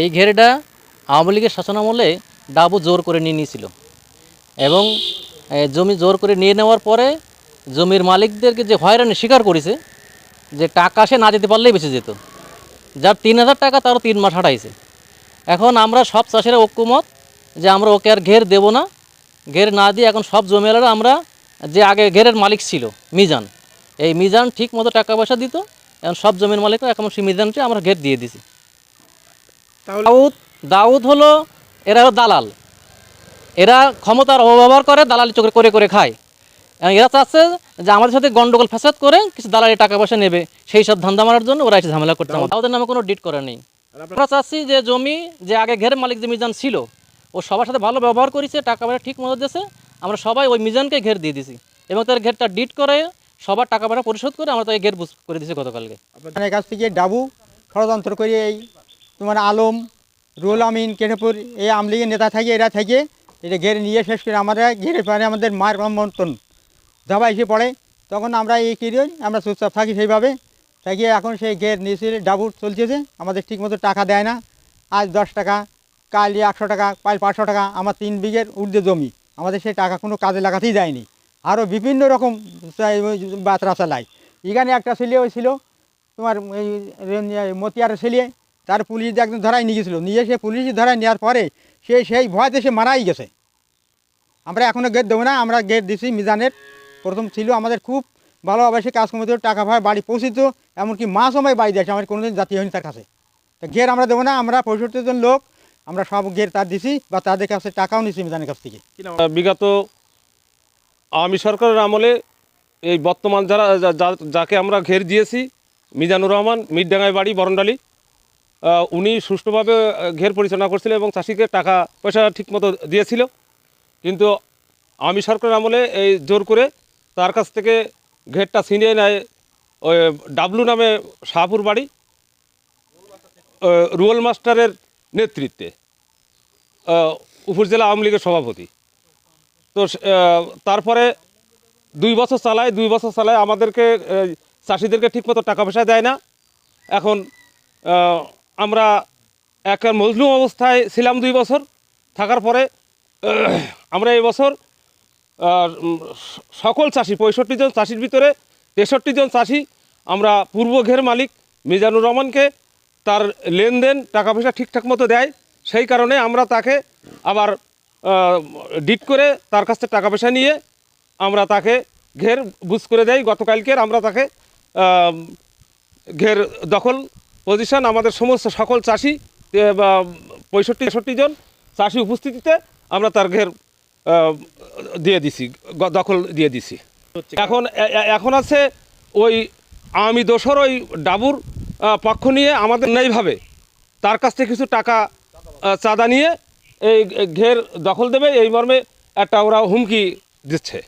এই ঘেরটা আওয়ামী লীগের শাসনামলে ডাবু জোর করে নিয়ে নিয়েছিল। এবং জমি জোর করে নিয়ে নেওয়ার পরে জমির মালিকদেরকে যে হয়রানি স্বীকার করেছে, যে টাকা সে না যেতে পারলেই বেঁচে যেত, যার তিন হাজার টাকা তারও তিন মাস হাঁটাইছে। এখন আমরা সব চাষিরা ঐক্যমত যে আমরা ওকে আর ঘের দেব না। ঘের না দিয়ে এখন সব জমিওয়ালারা আমরা যে আগে ঘেরের মালিক ছিল, মিজান, এই মিজান ঠিক মতো টাকা পয়সা দিত, এখন সব জমির মালিকরা এখন সেই মিজানটি আমরা ঘের দিয়ে দিছি। দাউদ দাউদ হলো এরা দালাল। এরা ক্ষমতার অপব্যবহার করে দালালি চোখে করে করে খায়। এরা চাচ্ছে যে আমাদের সাথে গন্ডগোল ফ্যাসাদ করে কিছু দালালি টাকা পয়সা নেবে। সেই সব ধান্দা মারার জন্য ওরা এসে ঝামেলা করতে আমাদের দাউদের নামে কোনো ডিট করা নেই। আমরা চাচ্ছি যে জমি যে আগে ঘের মালিক যে মিজান ছিল ও সবার সাথে ভালো ব্যবহার করেছে টাকা পয়সা ঠিক মতো দিয়েছে। আমরা সবাই ওই মিজানকে ঘের দিয়ে দিছি। এবং তার ঘেরটা ডিট করে সবার টাকা পয়সা পরিশোধ করে আমরা তাকে ঘের বুঝ করে দিয়েছি গতকালকে। আপনার কাছ থেকে ডাবু ষড়যন্ত্র করে এই তোমার আলম রুল আমিন, কেনেপুর, এই আমলিগের নেতা থাকে, এরা থাকে। এটা ঘেরে নিয়ে শেষ করে আমরা ঘেরে পারে আমাদের মায়ের মন্থন দাবা এসে পড়ে। তখন আমরা এই কী আমরা চুপচাপ থাকি সেইভাবে। থাকি এখন সেই ঘের নিয়েছে ডাবু চলতেছে। আমাদের ঠিকমতো টাকা দেয় না। আজ দশ টাকা, কাল একশো টাকা, কাল পাঁচশো টাকা। আমার তিন বিঘের ঊর্ধ্বে জমি। আমাদের সেই টাকা কোনো কাজে লাগাতেই দেয়নি। আরও বিভিন্ন রকম বাতরা চালায়। এখানে একটা ছেলে ওই ছিল। তোমার মতিয়ার ছেলে। তার পুলিশ দিয়ে একদম ধরাই নিয়ে গেছিল। নিয়ে সে পুলিশ ধরাই নেওয়ার পরে সে সেই ভয়তে সে মারাই গেছে। আমরা এখনও গেট দেবো না আমরা গেট দিছি মিজানের। প্রথম ছিল আমাদের খুব ভালোভাবে সে কাজ কমিত টাকা ভাই বাড়ি পৌঁছিত এমনকি মা সময় বাড়ি দিয়েছে আমার কোনোদিন জাতি হয়নি তার কাছে। তো গের আমরা দেবো না আমরা পঁয়ষট্টি জন লোক আমরা সব গের তার দিছি বা তাদের কাছে টাকাও নিছি মিজানের কাছ থেকে। বিগত আওয়ামী সরকারের আমলে এই বর্তমান যারা যাকে আমরা ঘের দিয়েছি মিজানুর রহমান মিরডাঙ্গায় বাড়ি বরণডালি। উনি সুষ্ঠুভাবে ঘের পরিচালনা করছিল এবং চাষিকে টাকা, পয়সা ঠিকমতো দিয়েছিল। কিন্তু আমি সরকারের আমলে এই জোর করে তার কাছ থেকে ঘেরটা ছিনিয়ে নেয় ওই ডাবলু নামে শাহপুর বাড়ি রুয়েল মাস্টারের নেতৃত্বে উপজেলা আওয়ামী লীগের সভাপতি। তো তারপরে দুই বছর চালায়, দুই বছর চালায় আমাদেরকে চাষিদেরকে ঠিকমতো টাকা পয়সা দেয় না। এখন আমরা এক মজলুম অবস্থায় ছিলাম দুই বছর। থাকার পরে আমরা এই বছর সকল চাষি, পঁয়ষট্টি জন চাষির ভিতরে তেষট্টি জন চাষি আমরা পূর্ব ঘের মালিক মিজানুর রহমানকে তার লেনদেন টাকা পয়সা ঠিকঠাক মতো দেয়। সেই কারণে আমরা তাকে আবার ডিট করে তার কাছ থেকে টাকা পয়সা নিয়ে আমরা তাকে ঘের বুঝ করে দেয় গতকালকের আমরা তাকে ঘের দখল পজিশন আমাদের সমস্ত সকল চাষি পঁয়ষট্টি, তেষট্টি জন চাষি উপস্থিতিতে আমরা তার ঘের দিয়ে দিছি দখল দিয়ে দিছি। এখন এখন আছে ওই আমি দোসর, ওই ডাবুর পক্ষ নিয়ে আমাদের ন্যায়ভাবে তার কাছ থেকে কিছু টাকা চাঁদা নিয়ে এই ঘের দখল দেবে, এই মর্মে একটা ওরা হুমকি দিচ্ছে।